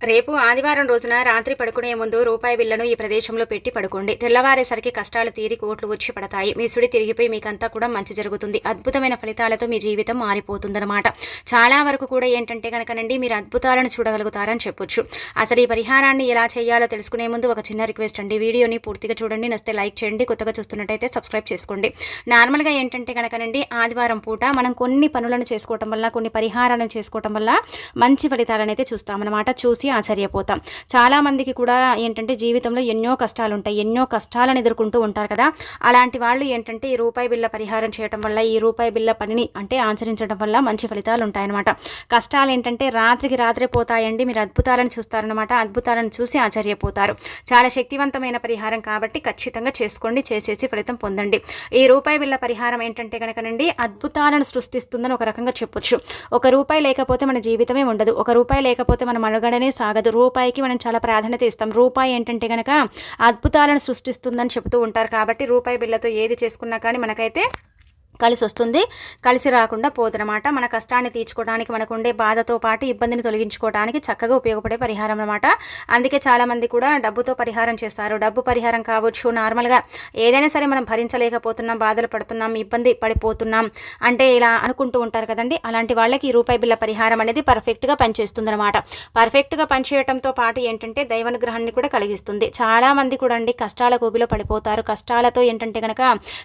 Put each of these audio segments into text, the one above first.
రేపు ఆదివారం రోజున రాత్రి పడుకునే ముందు రూపాయి బిల్లను ఈ ప్రదేశంలో పెట్టి పడుకోండి. తెల్లవారేసరికి కష్టాలు తీరి కోట్లు వచ్చి పడతాయి. మీ సుడి తిరిగిపోయి మీకంతా కూడా మంచి జరుగుతుంది. అద్భుతమైన ఫలితాలతో మీ జీవితం మారిపోతుందన్నమాట. చాలా వరకు కూడా ఏంటంటే కనుకనండి మీరు అద్భుతాలను చూడగలుగుతారని చెప్పొచ్చు. అసలు ఈ పరిహారాన్ని ఎలా చేయాలో తెలుసుకునే ముందు ఒక చిన్న రిక్వెస్ట్ అండి. వీడియోని పూర్తిగా చూడండి నస్తే లైక్ చేయండి కొత్తగా చూస్తున్నట్టయితే సబ్స్క్రైబ్ చేసుకోండి. నార్మల్గా ఏంటంటే కనుకనండి ఆదివారం పూట మనం కొన్ని పనులను చేసుకోవటం వల్ల కొన్ని పరిహారాలను చేసుకోవటం వల్ల మంచి ఫలితాలను అయితే చూస్తామన్నమాట. చూసి ఆశ్చర్యపోతాం. చాలామందికి కూడా ఏంటంటే జీవితంలో ఎన్నో కష్టాలు ఉంటాయి ఎన్నో కష్టాలను ఎదుర్కొంటూ ఉంటారు కదా. అలాంటి వాళ్ళు ఏంటంటే ఈ రూపాయి బిల్ల పరిహారం చేయడం వల్ల ఈ రూపాయి బిల్ల పనిని అంటే ఆచరించడం వల్ల మంచి ఫలితాలు ఉంటాయన్నమాట. కష్టాలు ఏంటంటే రాత్రికి రాత్రే పోతాయండి మీరు అద్భుతాలను చూస్తారనమాట అద్భుతాలను చూసి ఆశ్చర్యపోతారు. చాలా శక్తివంతమైన పరిహారం కాబట్టి ఖచ్చితంగా చేసుకోండి చేసేసి ఫలితం పొందండి. ఈ రూపాయి బిల్ల పరిహారం ఏంటంటే కనుకనండి అద్భుతాలను సృష్టిస్తుందని ఒక రకంగా చెప్పొచ్చు. ఒక రూపాయి లేకపోతే మన జీవితమే ఉండదు. ఒక రూపాయి లేకపోతే మన మనుగడనే సాగదు. రూపాయికి మనం చాలా ప్రాధాన్యత ఇస్తాం. రూపాయి ఏంటంటే కనుక అద్భుతాలను సృష్టిస్తుందని చెబుతూ ఉంటారు కాబట్టి రూపాయి బిళ్ళతో ఏది చేసుకున్నా కానీ మనకైతే కలిసి వస్తుంది కలిసి రాకుండా పోదనమాట మన కష్టాన్ని తీర్చుకోవడానికి మనకు ఉండే బాధతో పాటు ఇబ్బందిని తొలగించుకోవడానికి చక్కగా ఉపయోగపడే పరిహారం అనమాట అందుకే చాలామంది కూడా డబ్బుతో పరిహారం చేస్తారు. డబ్బు పరిహారం కావచ్చు నార్మల్గా ఏదైనా సరే మనం భరించలేకపోతున్నాం బాధలు పడుతున్నాం ఇబ్బంది పడిపోతున్నాం అంటే ఇలా అనుకుంటూ ఉంటారు కదండి. అలాంటి వాళ్ళకి ఈ రూపాయి బిల్ల పరిహారం అనేది పర్ఫెక్ట్గా పనిచేస్తుంది అనమాట పర్ఫెక్ట్గా పనిచేయడంతో పాటు ఏంటంటే దైవానుగ్రహాన్ని కూడా కలిగిస్తుంది. చాలామంది కూడా అండి కష్టాల గోబిలో పడిపోతారు. కష్టాలతో ఏంటంటే కనుక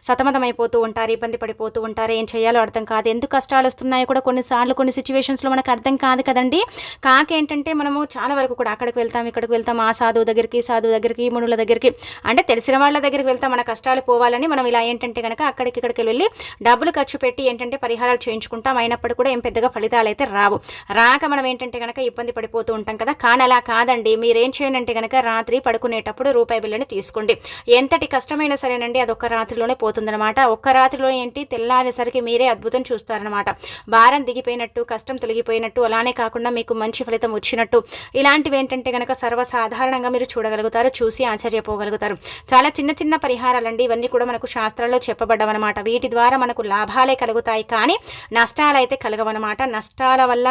సతమతమైపోతూ ఉంటారు ఇబ్బంది పడిపోతూ ఉంటారు. ఏం చేయాలో అర్థం కాదు. ఎందుకు కష్టాలు వస్తున్నాయో కూడా కొన్నిసార్లు కొన్ని సిచ్యువేషన్స్లో మనకు అర్థం కాదు కదండి. కాక ఏంటంటే మనము చాలా వరకు కూడా అక్కడికి వెళ్తాం ఇక్కడికి వెళ్తాం ఆ సాధువు దగ్గరికి సాధువు దగ్గరికి మునుల దగ్గరికి అంటే తెలిసిన వాళ్ళ దగ్గరికి వెళ్తాం. మన కష్టాలు పోవాలని మనం ఇలా ఏంటంటే కనుక అక్కడికి ఇక్కడికి వెళ్ళి డబ్బులు ఖర్చు పెట్టి ఏంటంటే పరిహారాలు చేయించుకుంటాం. అయినప్పుడు కూడా ఏం పెద్దగా ఫలితాలు అయితే రావు. రాక మనం ఏంటంటే కనుక ఇబ్బంది పడిపోతూ ఉంటాం కదా. కానీ అలా కాదండి. మీరేం చేయనంటే కనుక రాత్రి పడుకునేటప్పుడు రూపాయి బిల్లుని తీసుకోండి. ఎంతటి కష్టమైనా సరేనండి. అది ఒక రాత్రిలోనే పోతుందన్నమాట. ఒక్క రాత్రిలో ఏంటి? తెల్లారేసరికి మీరే అద్భుతం చూస్తారనమాట భారం దిగిపోయినట్టు కష్టం తొలగిపోయినట్టు అలానే కాకుండా మీకు మంచి ఫలితం వచ్చినట్టు. ఇలాంటివి ఏంటంటే కనుక సర్వసాధారణంగా మీరు చూడగలుగుతారు చూసి ఆశ్చర్యపోగలుగుతారు. చాలా చిన్న చిన్న పరిహారాలండి. ఇవన్నీ కూడా మనకు శాస్త్రాల్లో చెప్పబడ్డవన్నమాట. వీటి ద్వారా మనకు లాభాలే కలుగుతాయి కానీ నష్టాలైతే కలగవన్నమాట. నష్టాల వల్ల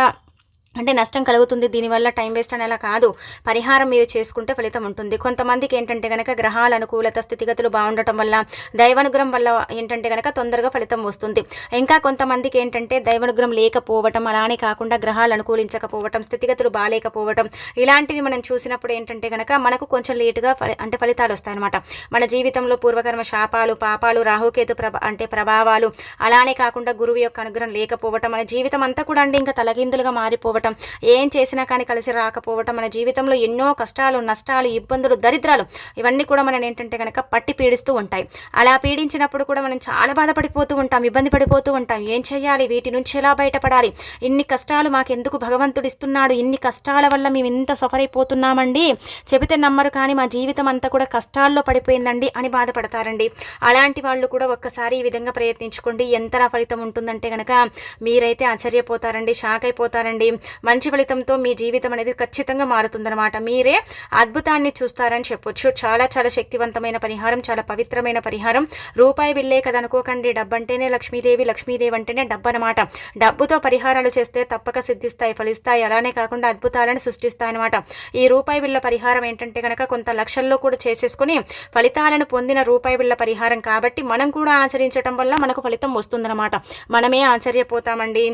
అంటే నష్టం కలుగుతుంది దీనివల్ల టైం వేస్ట్ అనేలా కాదు. పరిహారం మీరు చేసుకుంటే ఫలితం ఉంటుంది. కొంతమందికి ఏంటంటే కనుక గ్రహాల అనుకూలత స్థితిగతులు బాగుండటం వల్ల దైవానుగ్రహం వల్ల ఏంటంటే కనుక తొందరగా ఫలితం వస్తుంది. ఇంకా కొంతమందికి ఏంటంటే దైవానుగ్రహం లేకపోవటం అలానే కాకుండా గ్రహాలు అనుకూలించకపోవటం స్థితిగతులు బాగాలేకపోవటం ఇలాంటివి మనం చూసినప్పుడు ఏంటంటే కనుక మనకు కొంచెం లేటుగా అంటే ఫలితాలు వస్తాయన్నమాట. మన జీవితంలో పూర్వకర్మ శాపాలు పాపాలు రాహుకేతు ప్రభ అంటే ప్రభావాలు అలానే కాకుండా గురువు యొక్క అనుగ్రహం లేకపోవటం మన జీవితం అంతా కూడా అండి ఇంకా తలగిందులుగా మారిపోవటం ఏం చేసినా కానీ కలిసి రాకపోవటం మన జీవితంలో ఎన్నో కష్టాలు నష్టాలు ఇబ్బందులు దరిద్రాలు ఇవన్నీ కూడా మనం ఏంటంటే కనుక పట్టి పీడిస్తూ ఉంటాయి. అలా పీడించినప్పుడు కూడా మనం చాలా బాధపడిపోతూ ఉంటాం ఇబ్బంది పడిపోతూ ఉంటాం. ఏం చేయాలి? వీటి నుంచి ఎలా బయటపడాలి? ఇన్ని కష్టాలు మాకు ఎందుకు భగవంతుడు ఇస్తున్నాడు? ఇన్ని కష్టాల వల్ల మేము ఇంత సఫర్ అయిపోతున్నామండి? చెబితే నమ్మరు కానీ మా జీవితం అంతా కూడా కష్టాల్లో పడిపోయిందండి అని బాధపడతారండి. అలాంటి వాళ్ళు కూడా ఒక్కసారి ఈ విధంగా ప్రయత్నించుకోండి. ఎంత ఫలితం ఉంటుందంటే కనుక మీరైతే ఆశ్చర్యపోతారండి షాక్ అయిపోతారండి. మంచి ఫలితంతో మీ జీవితం అనేది ఖచ్చితంగా మారుతుందన్నమాట. మీరే అద్భుతాన్ని చూస్తారని చెప్పొచ్చు. చాలా చాలా శక్తివంతమైన పరిహారం చాలా పవిత్రమైన పరిహారం. రూపాయి బిల్లే కదా అనుకోకండి. డబ్బంటేనే లక్ష్మీదేవి లక్ష్మీదేవి అంటేనే డబ్బు అనమాట డబ్బుతో పరిహారాలు చేస్తే తప్పక సిద్ధిస్తాయి ఫలిస్తాయి. అలానే కాకుండా అద్భుతాలను సృష్టిస్తాయి అనమాట ఈ రూపాయి బిల్ల పరిహారం ఏంటంటే కనుక కొంత లక్షల్లో కూడా చేసేసుకుని ఫలితాలను పొందిన రూపాయి బిళ్ళ పరిహారం కాబట్టి మనం కూడా ఆచరించడం వల్ల మనకు ఫలితం వస్తుందన్నమాట. మనమే ఆశ్చర్యపోతామండి.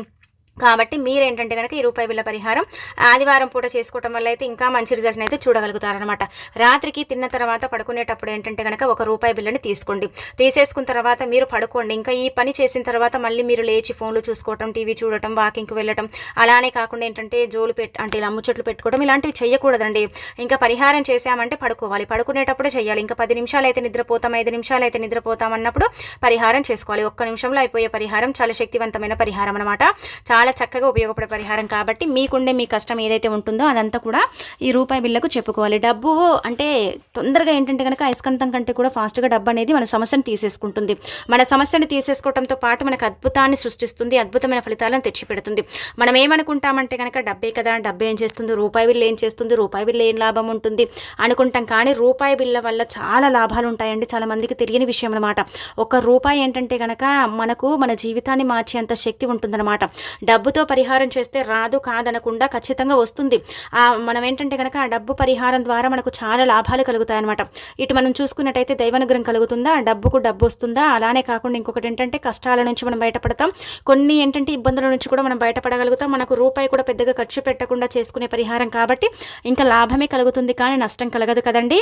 కాబట్టి మీరేంటంటే కనుక ఈ రూపాయి బిల్ల పరిహారం ఆదివారం పూట చేసుకోవటం వల్ల అయితే ఇంకా మంచి రిజల్ట్ని అయితే చూడగలుగుతారనమాట రాత్రికి తిన్న తర్వాత పడుకునేటప్పుడు ఏంటంటే కనుక ఒక రూపాయి బిల్లని తీసుకోండి. తీసేసుకున్న తర్వాత మీరు పడుకోండి. ఇంకా ఈ పని చేసిన తర్వాత మళ్ళీ మీరు లేచి ఫోన్లు చూసుకోవటం టీవీ చూడటం వాకింగ్కి వెళ్ళటం అలానే కాకుండా ఏంటంటే జోలు పెట్ అంటే ఇలా ముచ్చట్లు పెట్టుకోవడం ఇలాంటివి చేయకూడదండి ఇంకా పరిహారం చేసామంటే పడుకోవాలి. పడుకునేటప్పుడే చేయాలి ఇంకా పది నిమిషాలు అయితే నిద్రపోతాం ఐదు నిమిషాలు అయితే నిద్రపోతాం అన్నప్పుడు పరిహారం చేసుకోవాలి. ఒక్క నిమిషంలో అయిపోయే పరిహారం చాలా శక్తివంతమైన పరిహారం అనమాట చాలా చాలా చక్కగా ఉపయోగపడే పరిహారం కాబట్టి మీకుండే మీ కష్టం ఏదైతే ఉంటుందో అదంతా కూడా ఈ రూపాయి బిల్లకు చెప్పుకోవాలి. డబ్బు అంటే తొందరగా ఏంటంటే కనుక అయస్కంతం కంటే కూడా ఫాస్ట్గా డబ్బు అనేది మన సమస్యను తీసేసుకుంటుంది. మన సమస్యను తీసేసుకోవడంతో పాటు మనకు అద్భుతాన్ని సృష్టిస్తుంది అద్భుతమైన ఫలితాలను తెచ్చిపెడుతుంది. మనం ఏమనుకుంటామంటే కనుక డబ్బే కదా డబ్బు ఏం చేస్తుంది రూపాయి బిల్లు ఏం చేస్తుంది రూపాయి బిల్లు ఏం లాభం ఉంటుంది అనుకుంటాం. కానీ రూపాయి బిల్ల వల్ల చాలా లాభాలు ఉంటాయండి చాలా మందికి తెలియని విషయం అనమాట ఒక రూపాయి ఏంటంటే కనుక మనకు మన జీవితాన్ని మార్చేంత శక్తి ఉంటుందన్నమాట. డబ్బుతో పరిహారం చేస్తే రాదు కాదనకుండా ఖచ్చితంగా వస్తుంది. ఆ మనం ఏంటంటే కనుక ఆ డబ్బు పరిహారం ద్వారా మనకు చాలా లాభాలు కలుగుతాయి అనమాట ఇటు మనం చూసుకున్నట్టయితే దైవనుగ్రహం కలుగుతుందా? డబ్బుకు డబ్బు వస్తుందా? అలానే కాకుండా ఇంకొకటి ఏంటంటే కష్టాల నుంచి మనం బయటపడతాం. కొన్ని ఏంటంటే ఇబ్బందుల నుంచి కూడా మనం బయటపడగలుగుతాం. మనకు రూపాయి కూడా పెద్దగా ఖర్చు పెట్టకుండా చేసుకునే పరిహారం కాబట్టి ఇంకా లాభమే కలుగుతుంది కానీ నష్టం కలగదు కదండి?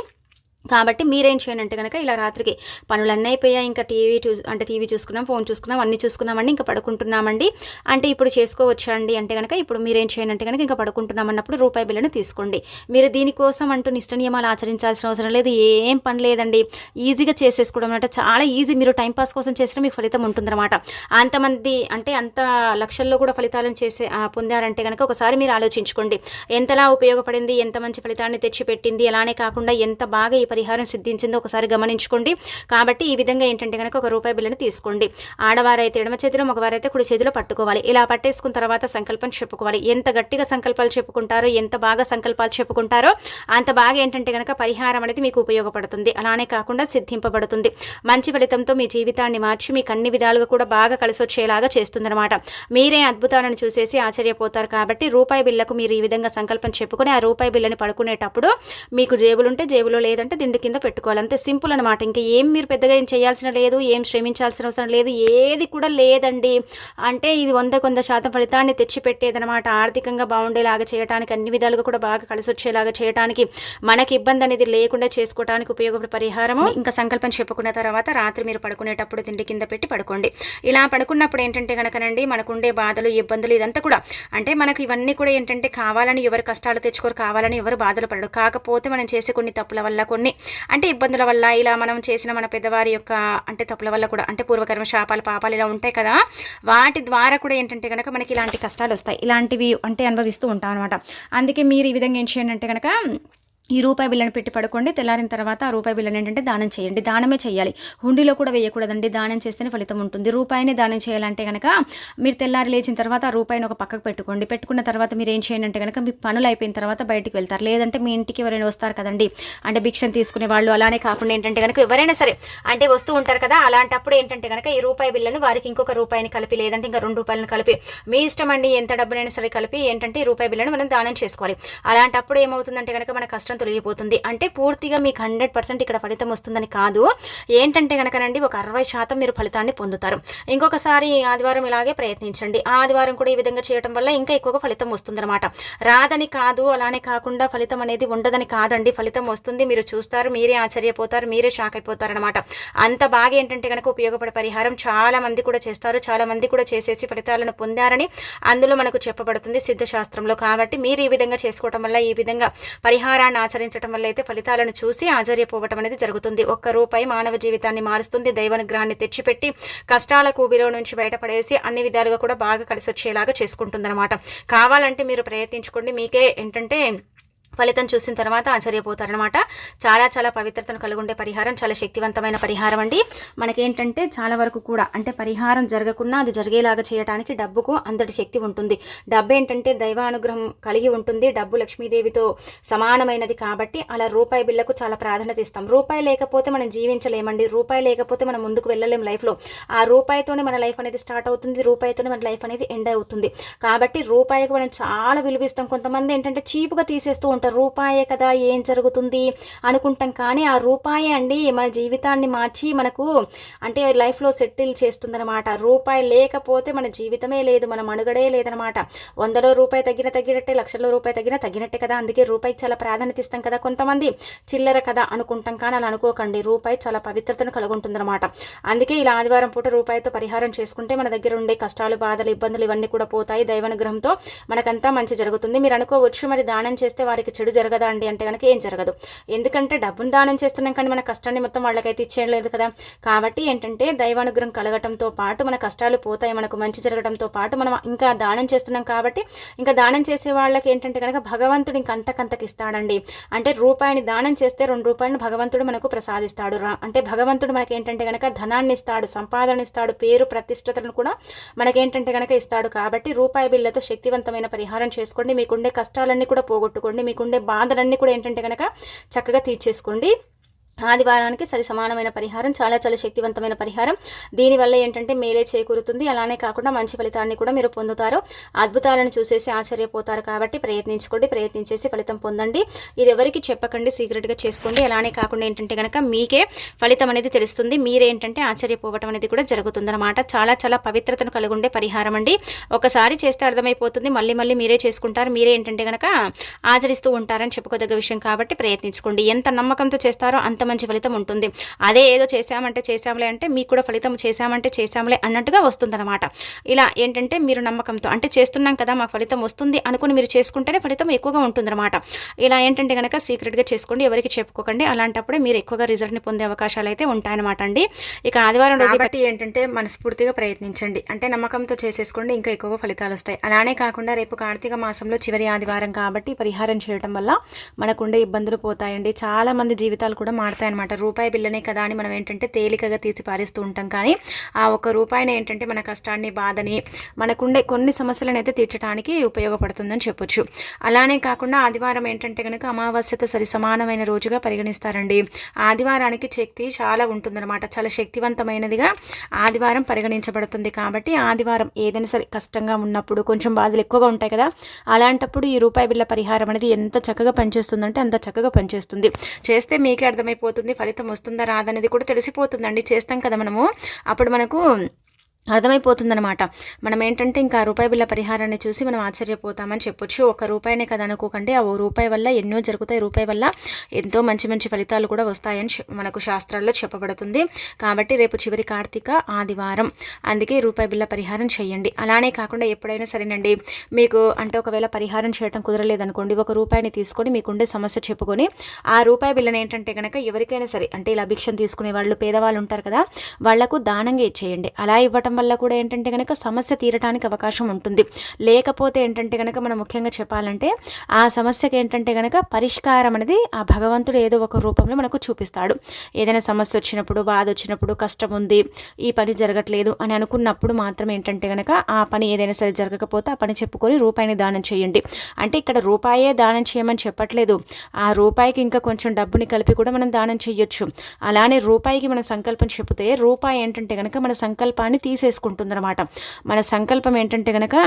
కాబట్టి మీరేం చేయండి అంటే కనుక ఇలా రాత్రికి పనులన్నీ అయిపోయాయి. ఇంకా టీవీ చూ అంటే టీవీ చూసుకున్నాం ఫోన్ చూసుకున్నాం అన్నీ చూసుకున్నామండి ఇంకా పడుకుంటున్నామండి. అంటే ఇప్పుడు చేసుకోవచ్చండి అంటే కనుక ఇప్పుడు మీరేం చేయండి అంటే కనుక ఇంకా పడుకుంటున్నాం అన్నప్పుడు రూపాయి బిల్లును తీసుకోండి. మీరు దీనికోసం అంటూ నిష్ట నియమాలు ఆచరించాల్సిన అవసరం లేదు. ఏం పని లేదండి. ఈజీగా చేసేసుకోవడం అనమాట చాలా ఈజీ. మీరు టైంపాస్ కోసం చేసినా మీకు ఫలితం ఉంటుందన్నమాట. అంతమంది అంటే అంత లక్షల్లో కూడా ఫలితాలను చేసే పొందారంటే కనుక ఒకసారి మీరు ఆలోచించుకోండి. ఎంతలా ఉపయోగపడింది ఎంత మంచి ఫలితాన్ని తెచ్చిపెట్టింది అలానే కాకుండా ఎంత బాగా ఈ పరిహారం సిద్ధించిందో ఒకసారి గమనించుకోండి. కాబట్టి ఈ విధంగా ఏంటంటే కనుక ఒక రూపాయి బిల్లును తీసుకోండి. ఆడవారైతే ఎడమ చేతిలో మగవారైతే కుడి చేతిలో పట్టుకోవాలి. ఇలా పట్టేసుకున్న తర్వాత సంకల్పం చెప్పుకోవాలి. ఎంత గట్టిగా సంకల్పాలు చెప్పుకుంటారో ఎంత బాగా సంకల్పాలు చెప్పుకుంటారో అంత బాగా ఏంటంటే కనుక పరిహారం అనేది మీకు ఉపయోగపడుతుంది. అలానే కాకుండా సిద్ధింపబడుతుంది. మంచి ఫలితంతో మీ జీవితాన్ని మార్చి మీకు అన్ని విధాలుగా కూడా బాగా కలిసి వచ్చేలాగా చేస్తుందన్నమాట. మీరే అద్భుతాలను చూసేసి ఆశ్చర్యపోతారు కాబట్టి రూపాయి బిల్లకు మీరు ఈ విధంగా సంకల్పం చెప్పుకొని ఆ రూపాయి బిల్లని పడుకునేటప్పుడు మీకు జేబులుంటే జేబులో లేదంటే తిండి కింద పెట్టుకోవాలి. అంతే సింపుల్ అనమాట ఇంకా ఏం మీరు పెద్దగా ఏం చేయాల్సిన లేదు ఏం శ్రమించాల్సిన అవసరం లేదు ఏది కూడా లేదండి. అంటే ఇది వంద కొంద శాతం ఫలితాన్ని తెచ్చిపెట్టేదనమాట ఆర్థికంగా బాగుండేలాగా చేయడానికి అన్ని విధాలుగా కూడా బాగా కలిసి వచ్చేలాగా చేయడానికి మనకి ఇబ్బంది అనేది లేకుండా చేసుకోవడానికి ఉపయోగపడే పరిహారము. ఇంకా సంకల్పం చెప్పుకున్న తర్వాత రాత్రి మీరు పడుకునేటప్పుడు తిండి కింద పెట్టి పడుకోండి. ఇలా పడుకున్నప్పుడు ఏంటంటే కనుకనండి మనకుండే బాధలు ఇబ్బందులు ఇదంతా కూడా అంటే మనకు ఇవన్నీ కూడా ఏంటంటే కావాలని ఎవరు కష్టాలు తెచ్చుకోరు కావాలని ఎవరు బాధలు పడరు. కాకపోతే మనం చేసే కొన్ని తప్పుల వల్ల కొన్ని అంటే ఇబ్బందుల వల్ల ఇలా మనం చేసిన మన పెద్దవారి యొక్క అంటే తప్పుల వల్ల కూడా అంటే పూర్వకర్మ శాపాలు పాపాలు ఇలా ఉంటాయి కదా వాటి ద్వారా కూడా ఏంటంటే కనుక మనకి ఇలాంటి కష్టాలు వస్తాయి. ఇలాంటివి అంటే అనుభవిస్తూ ఉంటాం అనమాట అందుకే మీరు ఈ విధంగా ఏం చేయండి అంటే కనుక ఈ రూపాయి బిల్లను పెట్టి పడుకోండి. తెల్లారిన తర్వాత ఆ రూపాయి బిల్లను ఏంటంటే దానం చేయండి. దానమే చేయాలి. హుండీలో కూడా వేయకూడదండి. దానం చేస్తేనే ఫలితం ఉంటుంది. రూపాయిని దానం చేయాలంటే కనుక మీరు తెల్లారి లేచిన తర్వాత ఆ రూపాయిని ఒక పక్కకు పెట్టుకోండి. పెట్టుకున్న తర్వాత మీరు ఏం చేయండి అంటే కనుక మీ పనులు అయిపోయిన తర్వాత బయటికి వెళ్తారు. లేదంటే మీ ఇంటికి ఎవరైనా వస్తారు కదండి. అంటే భిక్షను తీసుకునే వాళ్ళు అలానే కాకుండా ఏంటంటే కనుక ఎవరైనా సరే అంటే వస్తూ ఉంటారు కదా అలాంటప్పుడు ఏంటంటే కనుక ఈ రూపాయి బిల్లను వారికి ఇంకొక రూపాయిని కలిపి లేదంటే ఇంకా రెండు రూపాయలను కలిపి మీ ఇష్టం అండి ఎంత డబ్బునైనా సరే కలిపి ఏంటంటే ఈ రూపాయి బిల్లను మనం దానం చేసుకోవాలి. అలాంటప్పుడు ఏమవుతుందంటే కనుక మన కష్టం తొలగిపోతుంది. అంటే పూర్తిగా మీకు హండ్రెడ్ పర్సెంట్ ఇక్కడ ఫలితం వస్తుందని కాదు. ఏంటంటే కనుకనండి ఒక అరవై శాతం మీరు ఫలితాన్ని పొందుతారు. ఇంకొకసారి ఈ ఆదివారం ఇలాగే ప్రయత్నించండి. ఆదివారం కూడా ఈ విధంగా చేయడం వల్ల ఇంకా ఎక్కువగా ఫలితం వస్తుందన్నమాట. రాదని కాదు అలానే కాకుండా ఫలితం అనేది ఉండదని కాదండి. ఫలితం వస్తుంది మీరు చూస్తారు మీరే ఆశ్చర్యపోతారు మీరే షాక్ అయిపోతారనమాట అంత బాగా ఏంటంటే కనుక ఉపయోగపడే పరిహారం చాలా మంది కూడా చేస్తారు. చాలా మంది కూడా చేసేసి ఫలితాలను పొందారని అందులో మనకు చెప్పబడుతుంది సిద్ధశాస్త్రంలో. కాబట్టి మీరు ఈ విధంగా చేసుకోవటం వల్ల ఈ విధంగా పరిహారాన్ని ఆచరించడం వల్ల అయితే ఫలితాలను చూసి ఆశ్చర్యపోవటం అనేది జరుగుతుంది. ఒక్క రూపాయి మానవ జీవితాన్ని మారుస్తుంది. దైవానుగ్రహాన్ని తెచ్చిపెట్టి కష్టాల కూబిలో నుంచి బయటపడేసి అన్ని విధాలుగా కూడా బాగా కలిసి వచ్చేలాగా చేసుకుంటుందన్నమాట. కావాలంటే మీరు ప్రయత్నించుకోండి. మీకే ఏంటంటే ఫలితం చూసిన తర్వాత ఆశ్చర్యపోతారనమాట చాలా చాలా పవిత్రతను కలిగి ఉండే పరిహారం చాలా శక్తివంతమైన పరిహారం అండి. మనకేంటంటే చాలా వరకు కూడా అంటే పరిహారం జరగకుండా అది జరిగేలాగా చేయడానికి డబ్బుకు అంతటి శక్తి ఉంటుంది. డబ్బు ఏంటంటే దైవానుగ్రహం కలిగి ఉంటుంది. డబ్బు లక్ష్మీదేవితో సమానమైనది కాబట్టి అలా రూపాయి బిల్లకు చాలా ప్రాధాన్యత ఇస్తాం. రూపాయి లేకపోతే మనం జీవించలేమండి. రూపాయి లేకపోతే మనం ముందుకు వెళ్ళలేం లైఫ్లో. ఆ రూపాయితోనే మన లైఫ్ అనేది స్టార్ట్ అవుతుంది. రూపాయితోనే మన లైఫ్ అనేది ఎండ్ అవుతుంది. కాబట్టి రూపాయికి మనం చాలా విలువిస్తాం. కొంతమంది ఏంటంటే చీపుగా తీసేస్తూ ఉంటారు రూపాయే కదా ఏం జరుగుతుంది అనుకుంటాం. కానీ ఆ రూపాయి అండి మన జీవితాన్ని మార్చి మనకు అంటే లైఫ్లో సెటిల్ చేస్తుందనమాట రూపాయి లేకపోతే మన జీవితమే లేదు మన మనుగడే లేదనమాట వందలో రూపాయి తగ్గిన తగ్గినట్టే లక్షల్లో రూపాయి తగ్గిన తగ్గినట్టే కదా. అందుకే రూపాయికి చాలా ప్రాధాన్యత ఇస్తాం కదా కొంతమంది. చిల్లర కదా అనుకుంటాం కానీ అలా అనుకోకండి. రూపాయి చాలా పవిత్రతను కలుగుంటుందన్నమాట. అందుకే ఇలా ఆదివారం పూట రూపాయితో పరిహారం చేసుకుంటే మన దగ్గర ఉండే కష్టాలు బాధలు ఇబ్బందులు ఇవన్నీ కూడా పోతాయి దైవానుగ్రహంతో. మనకంతా మంచి జరుగుతుంది. మీరు అనుకోవచ్చు మరి దానం చేస్తే వారికి చెడు జరగదా అండి అంటే కనుక ఏం జరగదు. ఎందుకంటే డబ్బును దానం చేస్తున్నాం కానీ మన కష్టాన్ని మొత్తం వాళ్ళకైతే ఇచ్చేయలేదు కదా. కాబట్టి ఏంటంటే దైవానుగ్రహం కలగటంతో పాటు మన కష్టాలు పోతాయి మనకు మంచి జరగడంతో పాటు మనం ఇంకా దానం చేస్తున్నాం కాబట్టి ఇంకా దానం చేసే వాళ్ళకి ఏంటంటే కనుక భగవంతుడు ఇంకా అంతకంతకి ఇస్తాడండి. అంటే రూపాయిని దానం చేస్తే రెండు రూపాయలను భగవంతుడు మనకు ప్రసాదిస్తాడు. రా అంటే భగవంతుడు మనకి ఏంటంటే కనుక ధనాన్ని ఇస్తాడు సంపాదన ఇస్తాడు పేరు ప్రతిష్టతలను కూడా మనకేంటంటే కనుక ఇస్తాడు. కాబట్టి రూపాయి బిల్లతో శక్తివంతమైన పరిహారం చేసుకోండి. మీకుండే కష్టాలన్నీ కూడా పోగొట్టుకోండి. మీకుండే బాధలన్నీ కూడా ఏంటంటే కనుక చక్కగా తీర్చేసుకోండి. ఆదివారానికి సరి సమానమైన పరిహారం చాలా చాలా శక్తివంతమైన పరిహారం. దీనివల్ల ఏంటంటే మేలే చేకూరుతుంది. అలానే కాకుండా మంచి ఫలితాన్ని కూడా మీరు పొందుతారు. అద్భుతాలను చూసేసి ఆశ్చర్యపోతారు కాబట్టి ప్రయత్నించుకోండి ప్రయత్నించేసి ఫలితం పొందండి. ఇది ఎవరికి చెప్పకండి సీక్రెట్గా చేసుకోండి. అలానే కాకుండా ఏంటంటే కనుక మీకే ఫలితం అనేది తెలుస్తుంది. మీరేంటంటే ఆశ్చర్యపోవటం అనేది కూడా జరుగుతుందన్నమాట. చాలా చాలా పవిత్రతను కలిగి ఉండే పరిహారం అండి. ఒకసారి చేస్తే అర్థమైపోతుంది. మళ్ళీ మళ్ళీ మీరే చేసుకుంటారు. మీరే ఏంటంటే కనుక ఆచరిస్తూ ఉంటారని చెప్పుకోదగ్గ విషయం కాబట్టి ప్రయత్నించుకోండి. ఎంత నమ్మకంతో చేస్తారో అంత మంచి ఫలితం ఉంటుంది. అదే ఏదో చేశామంటే చేసాంలే అంటే మీకు కూడా ఫలితం చేశామంటే చేశాములే అన్నట్టుగా వస్తుందన్నమాట. ఇలా ఏంటంటే మీరు నమ్మకంతో అంటే చేస్తున్నాం కదా మాకు ఫలితం వస్తుంది అనుకుని మీరు చేసుకుంటేనే ఫలితం ఎక్కువగా ఉంటుందన్నమాట. ఇలా ఏంటంటే కనుక సీక్రెట్గా చేసుకోండి ఎవరికి చెప్పుకోకండి. అలాంటప్పుడే మీరు ఎక్కువగా రిజల్ట్ని పొందే అవకాశాలు అయితే ఉంటాయన్నమాట అండి ఇక ఆదివారం రోజు బట్టి ఏంటంటే మనస్ఫూర్తిగా ప్రయత్నించండి. అంటే నమ్మకంతో చేసేసుకోండి ఇంకా ఎక్కువగా ఫలితాలు వస్తాయి. అలానే కాకుండా రేపు కార్తీక మాసంలో చివరి ఆదివారం కాబట్టి పరిహారం చేయడం వల్ల మనకుండే ఇబ్బందులు పోతాయండి. చాలా మంది జీవితాలు కూడా పడతాయి అనమాట రూపాయి బిల్లనే కదా అని మనం ఏంటంటే తేలికగా తీసి పారేస్తూ ఉంటాం. కానీ ఆ ఒక్క రూపాయిని ఏంటంటే మన కష్టాన్ని బాధని మనకుండే కొన్ని సమస్యలను అయితే తీర్చడానికి ఉపయోగపడుతుందని చెప్పొచ్చు. అలానే కాకుండా ఆదివారం ఏంటంటే కనుక అమావాస్యతో సరి సమానమైన రోజుగా పరిగణిస్తారండి. ఆదివారానికి శక్తి చాలా ఉంటుందన్నమాట. చాలా శక్తివంతమైనదిగా ఆదివారం పరిగణించబడుతుంది. కాబట్టి ఆదివారం ఏదైనా సరే కష్టంగా ఉన్నప్పుడు కొంచెం బాధలు ఎక్కువగా ఉంటాయి కదా అలాంటప్పుడు ఈ రూపాయి బిల్ల పరిహారం అనేది ఎంత చక్కగా పనిచేస్తుందంటే అంత చక్కగా పనిచేస్తుంది. చేస్తే మీకే అర్థమైపోతుంది. ఫలితం వస్తుందా రాదనేది కూడా తెలిసిపోతుందండి. చేస్తాం కదా మనము. అప్పుడు మనకు అర్థమైపోతుందనమాట మనం ఏంటంటే ఇంకా రూపాయి బిల్ల పరిహారాన్ని చూసి మనం ఆశ్చర్యపోతామని చెప్పొచ్చు. ఒక రూపాయినే కదా అనుకోకండి. ఆ ఓ రూపాయి వల్ల ఎన్నో జరుగుతాయి. రూపాయి వల్ల ఎంతో మంచి మంచి ఫలితాలు కూడా వస్తాయని మనకు శాస్త్రాల్లో చెప్పబడుతుంది. కాబట్టి రేపు చివరి కార్తీక ఆదివారం. అందుకే రూపాయి బిల్ల పరిహారం చేయండి. అలానే కాకుండా ఎప్పుడైనా సరేనండి మీకు అంటే ఒకవేళ పరిహారం చేయడం కుదరలేదనుకోండి ఒక రూపాయిని తీసుకొని మీకుండే సమస్య చెప్పుకొని ఆ రూపాయి బిల్లని ఏంటంటే కనుక ఎవరికైనా సరే అంటే ఇలా భిక్షను తీసుకునే వాళ్ళు పేదవాళ్ళు ఉంటారు కదా వాళ్ళకు దానంగా ఇచ్చేయండి. అలా ఇవ్వటం ఉండడం వల్ల కూడా ఏంటంటే కనుక సమస్య తీరడానికి అవకాశం ఉంటుంది. లేకపోతే ఏంటంటే కనుక మనం ముఖ్యంగా చెప్పాలంటే ఆ సమస్యకి ఏంటంటే కనుక పరిష్కారం అనేది ఆ భగవంతుడు ఏదో ఒక రూపంలో మనకు చూపిస్తాడు. ఏదైనా సమస్య వచ్చినప్పుడు బాధ వచ్చినప్పుడు కష్టం ఉంది ఈ పని జరగట్లేదు అని అనుకున్నప్పుడు మాత్రం ఏంటంటే కనుక ఆ పని ఏదైనా సరే జరగకపోతే ఆ పని చెప్పుకొని రూపాయిని దానం చేయండి. అంటే ఇక్కడ రూపాయే దానం చేయమని చెప్పట్లేదు. ఆ రూపాయికి ఇంకా కొంచెం డబ్బుని కలిపి కూడా మనం దానం చేయొచ్చు. అలానే రూపాయికి మనం సంకల్పం చెబితే రూపాయి ఏంటంటే కనుక మన సంకల్పాన్ని తీసి తీసేసుకుంటుందన్నమాట. మన సంకల్పం ఏంటంటే కనుక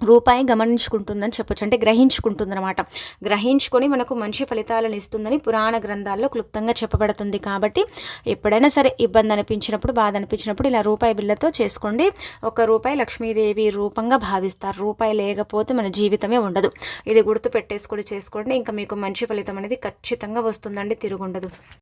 రూపాయి గమనించుకుంటుందని చెప్పొచ్చు. అంటే గ్రహించుకుంటుందన్నమాట. గ్రహించుకొని మనకు మంచి ఫలితాలను ఇస్తుందని పురాణ గ్రంథాల్లో క్లుప్తంగా చెప్పబడుతుంది. కాబట్టి ఎప్పుడైనా సరే ఇబ్బంది అనిపించినప్పుడు బాధ అనిపించినప్పుడు ఇలా రూపాయి బిల్లతో చేసుకోండి. ఒక రూపాయి లక్ష్మీదేవి రూపంగా భావిస్తారు. రూపాయి లేకపోతే మన జీవితమే ఉండదు. ఇది గుర్తు పెట్టేసుకొని చేసుకోండి. ఇంకా మీకు మంచి ఫలితం అనేది ఖచ్చితంగా వస్తుందండి. తిరుగుండదు.